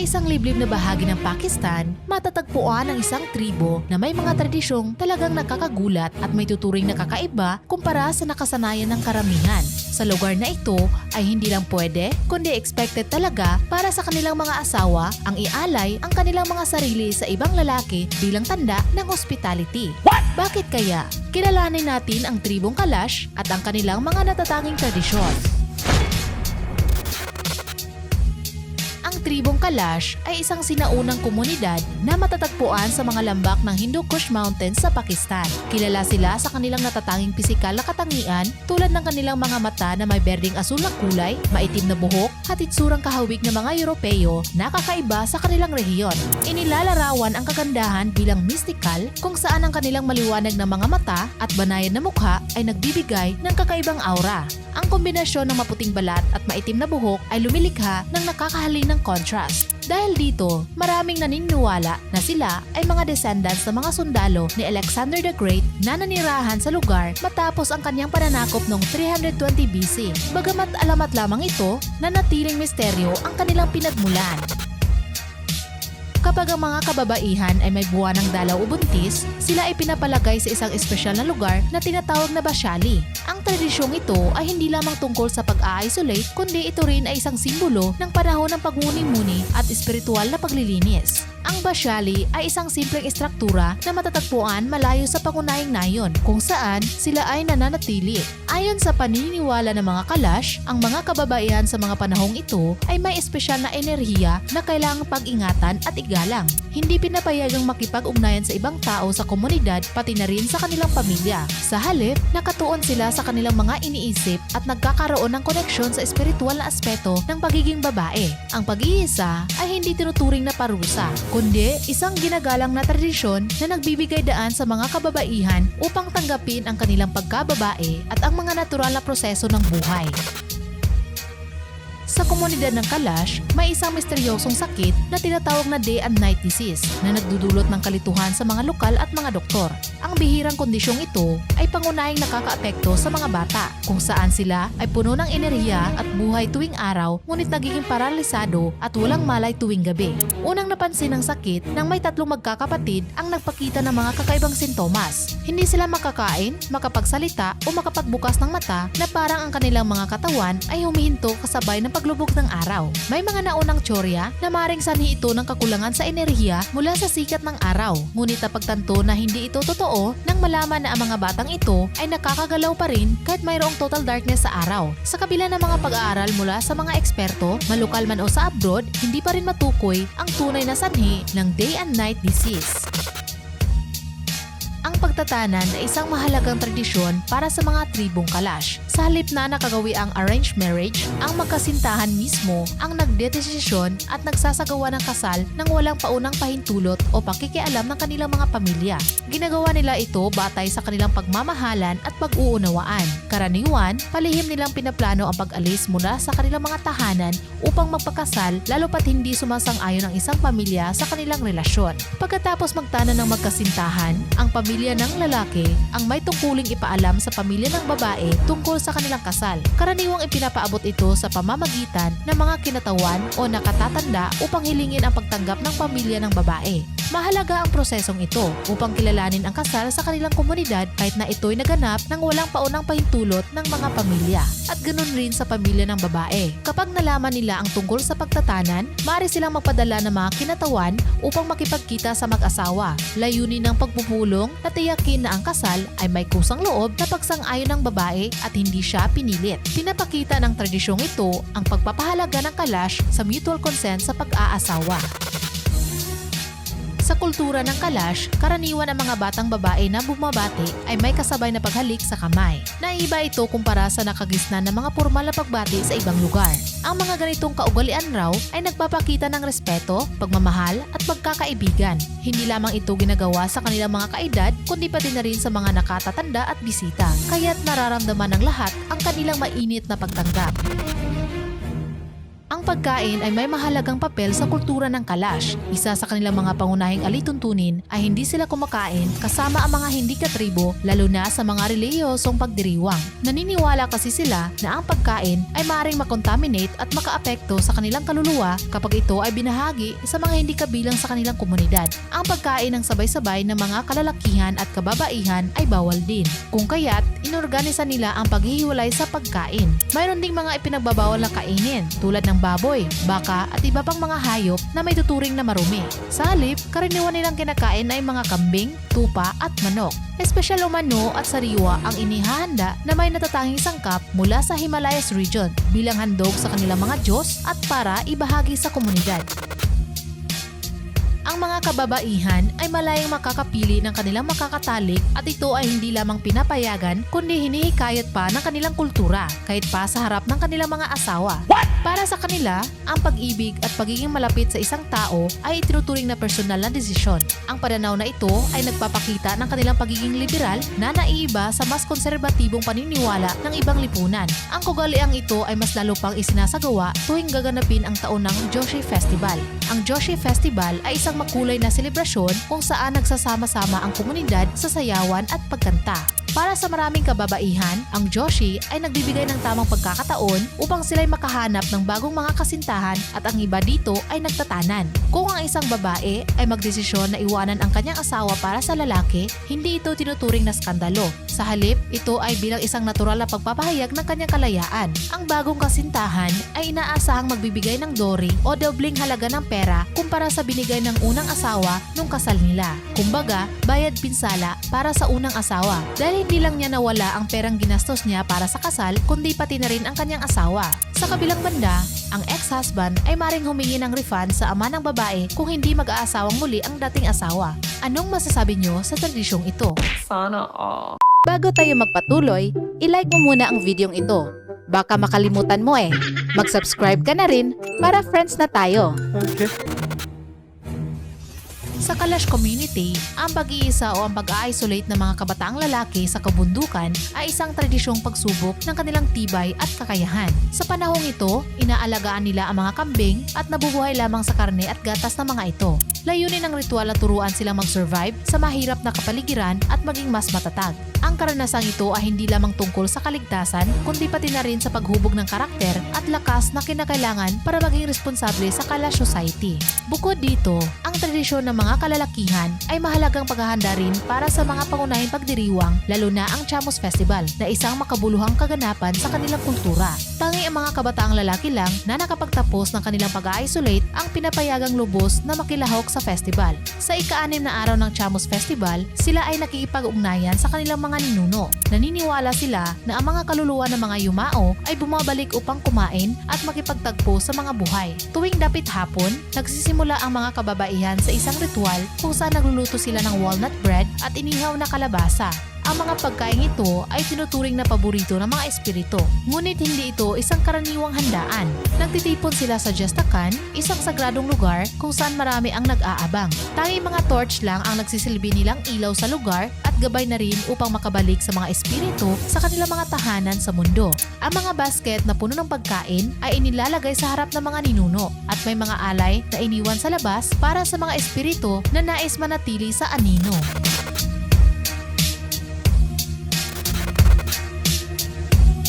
Sa isang liblib na bahagi ng Pakistan, matatagpuan ang isang tribo na may mga tradisyong talagang nakakagulat at may tuturing na kakaiba kumpara sa nakasanayan ng karamihan. Sa lugar na ito ay hindi lang pwede, kundi expected talaga para sa kanilang mga asawa ang ialay ang kanilang mga sarili sa ibang lalaki bilang tanda ng hospitality. Bakit kaya? Kilalanin natin ang tribong Kalash at ang kanilang mga natatanging tradisyon. Tribong Kalash ay isang sinaunang komunidad na matatagpuan sa mga lambak ng Hindu Kush Mountains sa Pakistan. Kilala sila sa kanilang natatanging pisikal na katangian tulad ng kanilang mga mata na may berdeng asul na kulay, maitim na buhok, at itsurang kahawig ng mga Europeo na kakaiba sa kanilang rehiyon. Inilalarawan ang kagandahan bilang mystical kung saan ang kanilang maliwanag na mga mata at banayan na mukha ay nagbibigay ng kakaibang aura. Ang kombinasyon ng maputing balat at maitim na buhok ay lumilikha ng nakakahalin ng contrast. Dahil dito, maraming naniniwala na sila ay mga descendants ng mga sundalo ni Alexander the Great na nanirahan sa lugar matapos ang kanyang pananakop noong 320 BC. Bagamat alamat lamang ito, nanatiling misteryo ang kanilang pinagmulan. Kapag ang mga kababaihan ay may buwan ng dalaw o buntis, sila ay pinapalagay sa isang espesyal na lugar na tinatawag na basyali. Ang tradisyong ito ay hindi lamang tungkol sa pag-a-isolate, kundi ito rin ay isang simbolo ng panahon ng pagmuni-muni at espiritual na paglilinis. Ang basyali ay isang simpleng istruktura na matatagpuan malayo sa pangunahing nayon kung saan sila ay nananatili. Ayon sa paniniwala ng mga kalash, ang mga kababaihan sa mga panahong ito ay may espesyal na enerhiya na kailangang pag-ingatan at igalang. Hindi pinapayagang makipag-ugnayan sa ibang tao sa komunidad pati na rin sa kanilang pamilya. Sa halip, nakatuon sila sa kanilang mga iniisip at nagkakaroon ng koneksyon sa espiritual na aspeto ng pagiging babae. Ang pag-iisa ay hindi tinuturing na parusa, kundi isang ginagalang na tradisyon na nagbibigay daan sa mga kababaihan upang tanggapin ang kanilang pagkababae at ang mga natural na proseso ng buhay. Sa komunidad ng Kalash, may isang misteryosong sakit na tinatawag na day and night disease na nagdudulot ng kalituhan sa mga lokal at mga doktor. Ang bihirang kondisyong ito ay pangunahing nakakaapekto sa mga bata kung saan sila ay puno ng enerhiya at buhay tuwing araw ngunit nagiging paralisado at walang malay tuwing gabi. Unang napansin ng sakit nang may tatlong magkakapatid ang nagpakita ng mga kakaibang sintomas. Hindi sila makakain, makapagsalita o makapagbukas ng mata na parang ang kanilang mga katawan ay humihinto kasabay ng paglubog ng araw. May mga naunang tsorya na maring sanhi ito ng kakulangan sa enerhiya mula sa sikat ng araw. Ngunit napagtanto na hindi ito totoo nang malaman na ang mga batang ito ay nakakagalaw pa rin kahit mayroong total darkness sa araw. Sa kabila ng mga pag-aaral mula sa mga eksperto, malukal man o sa abroad, hindi pa rin matukoy ang tunay na sanhi ng day and night disease. Pagtatanan ay isang mahalagang tradisyon para sa mga tribong kalash. Sa halip na nakagawi ang arranged marriage, ang magkasintahan mismo ang nagdedesisyon at nagsasagawa ng kasal nang walang paunang pahintulot o pakikialam ng kanilang mga pamilya. Ginagawa nila ito batay sa kanilang pagmamahalan at pag-uunawaan. Karaniwan, palihim nilang pinaplano ang pag-alis mula sa kanilang mga tahanan upang magpakasal lalo pat hindi sumasang-ayon ang isang pamilya sa kanilang relasyon. Pagkatapos magtana ng magkasintahan, ang pamilya ng lalaki ang may tungkuling ipaalam sa pamilya ng babae tungkol sa kanilang kasal. Karaniwang ipinapaabot ito sa pamamagitan ng mga kinatawan o nakatatanda upang hilingin ang pagtanggap ng pamilya ng babae. Mahalaga ang prosesong ito upang kilalanin ang kasal sa kanilang komunidad kahit na ito'y naganap nang walang paunang pahintulot ng mga pamilya. At ganun rin sa pamilya ng babae. Kapag nalaman nila ang tungkol sa pagtatanan, maaari silang magpadala ng mga kinatawan upang makipagkita sa mag-asawa. Layunin ng pagpupulong na tiyakin na ang kasal ay may kusang loob na pagsang-ayon ng babae at hindi siya pinilit. Pinapakita ng tradisyong ito ang pagpapahalaga ng kalash sa mutual consent sa pag-aasawa. Sa kultura ng Kalash, karaniwan ang mga batang babae na bumabati ay may kasabay na paghalik sa kamay. Naiba ito kumpara sa nakagisnan ng mga formal na pagbati sa ibang lugar. Ang mga ganitong kaugalian raw ay nagpapakita ng respeto, pagmamahal at pagkakaibigan. Hindi lamang ito ginagawa sa kanilang mga kaedad kundi pati na rin sa mga nakatatanda at bisita. Kaya't nararamdaman ng lahat ang kanilang mainit na pagtanggap. Ang pagkain ay may mahalagang papel sa kultura ng Kalash. Isa sa kanilang mga pangunahing alituntunin ay hindi sila kumakain kasama ang mga hindi katribo lalo na sa mga reliyosong pagdiriwang. Naniniwala kasi sila na ang pagkain ay maaaring makontaminate at makaapekto sa kanilang kaluluwa kapag ito ay binahagi sa mga hindi kabilang sa kanilang komunidad. Ang pagkain ng sabay-sabay ng mga kalalakihan at kababaihan ay bawal din. Kung kaya't, inorganisa nila ang paghihiwalay sa pagkain. Mayroon ding mga ipinagbabawal na kainin tulad ng baboy, baka at iba pang mga hayop na may tuturing na marumi. Sa halip, karaniwan nilang kinakain ay mga kambing, tupa at manok. Espesyal umano at sariwa ang inihahanda na may natatanging sangkap mula sa Himalayas region bilang handog sa kanilang mga Diyos at para ibahagi sa komunidad. Ang mga kababaihan ay malayang makakapili ng kanilang makakatalik at ito ay hindi lamang pinapayagan kundi hinihikayat pa ng kanilang kultura kahit pa sa harap ng kanilang mga asawa. Para sa kanila, ang pag-ibig at pagiging malapit sa isang tao ay itinuturing na personal na desisyon. Ang pananaw na ito ay nagpapakita ng kanilang pagiging liberal na naiiba sa mas konserbatibong paniniwala ng ibang lipunan. Ang kugaliang ito ay mas lalo pang isinasagawa tuwing gaganapin ang taon ng Joshi Festival. Ang Joshi Festival ay isang makulay na selebrasyon kung saan nagsasama-sama ang komunidad sa sayawan at pagkanta. Para sa maraming kababaihan, ang Joshi ay nagbibigay ng tamang pagkakataon upang sila'y makahanap ng bagong mga kasintahan at ang iba dito ay nagtatanan. Kung ang isang babae ay magdesisyon na iwanan ang kanyang asawa para sa lalaki, hindi ito tinuturing na skandalo. Sa halip, ito ay bilang isang natural na pagpapahayag ng kanyang kalayaan. Ang bagong kasintahan ay inaasahang magbibigay ng dori o dobling halaga ng pera kumpara sa binigay ng unang asawa nung kasal nila. Kumbaga, bayad pinsala para sa unang asawa. Dahil hindi lang niya nawala ang perang ginastos niya para sa kasal, kundi pati na rin ang kanyang asawa. Sa kabilang banda, ang ex-husband ay maring humingi ng refund sa ama ng babae kung hindi mag-aasawang muli ang dating asawa. Anong masasabi niyo sa tradisyong ito? Sana all. Bago tayo magpatuloy, ilike mo muna ang videong ito. Baka makalimutan mo eh. Mag-subscribe ka na rin para friends na tayo. Okay. Sa Kalash community, ang pag-iisa o ang pag-isolate ng mga kabataang lalaki sa kabundukan ay isang tradisyong pagsubok ng kanilang tibay at kakayahan. Sa panahong ito, inaalagaan nila ang mga kambing at nabubuhay lamang sa karne at gatas ng mga ito. Layunin ng ritual na turuan silang mag-survive sa mahirap na kapaligiran at maging mas matatag. Ang karanasang ito ay hindi lamang tungkol sa kaligtasan, kundi pati na rin sa paghubog ng karakter at lakas na kinakailangan para maging responsable sa Kalash Society. Bukod dito, ang tradisyon ng mga kalalakihan ay mahalagang paghahanda rin para sa mga pangunahing pagdiriwang, lalo na ang Chamos Festival, na isang makabuluhang kaganapan sa kanilang kultura. Tangi ang mga kabataang lalaki lang na nakapagtapos ng kanilang pag-isolate ang pinapayagang lubos na makilahok sa festival. Sa ika-anim na araw ng Chamos Festival, sila ay nakikipag-ugnayan sa kanilang mga ninuno. Naniniwala sila na ang mga kaluluwa ng mga yumao ay bumabalik upang kumain at makipagtagpo sa mga buhay. Tuwing dapit hapon, nagsisimula ang mga kababaihan sa isang ritual kung saan nagluluto sila ng walnut bread at inihaw na kalabasa. Ang mga pagkain ito ay tinuturing na paborito ng mga espiritu. Ngunit hindi ito isang karaniwang handaan. Nagtitipon sila sa Jestakan, isang sagradong lugar kung saan marami ang nag-aabang. Tanging mga torch lang ang nagsisilbi nilang ilaw sa lugar at gabay na rin upang makabalik sa mga espiritu sa kanilang mga tahanan sa mundo. Ang mga basket na puno ng pagkain ay inilalagay sa harap ng mga ninuno at may mga alay na iniwan sa labas para sa mga espiritu na nais manatili sa anino.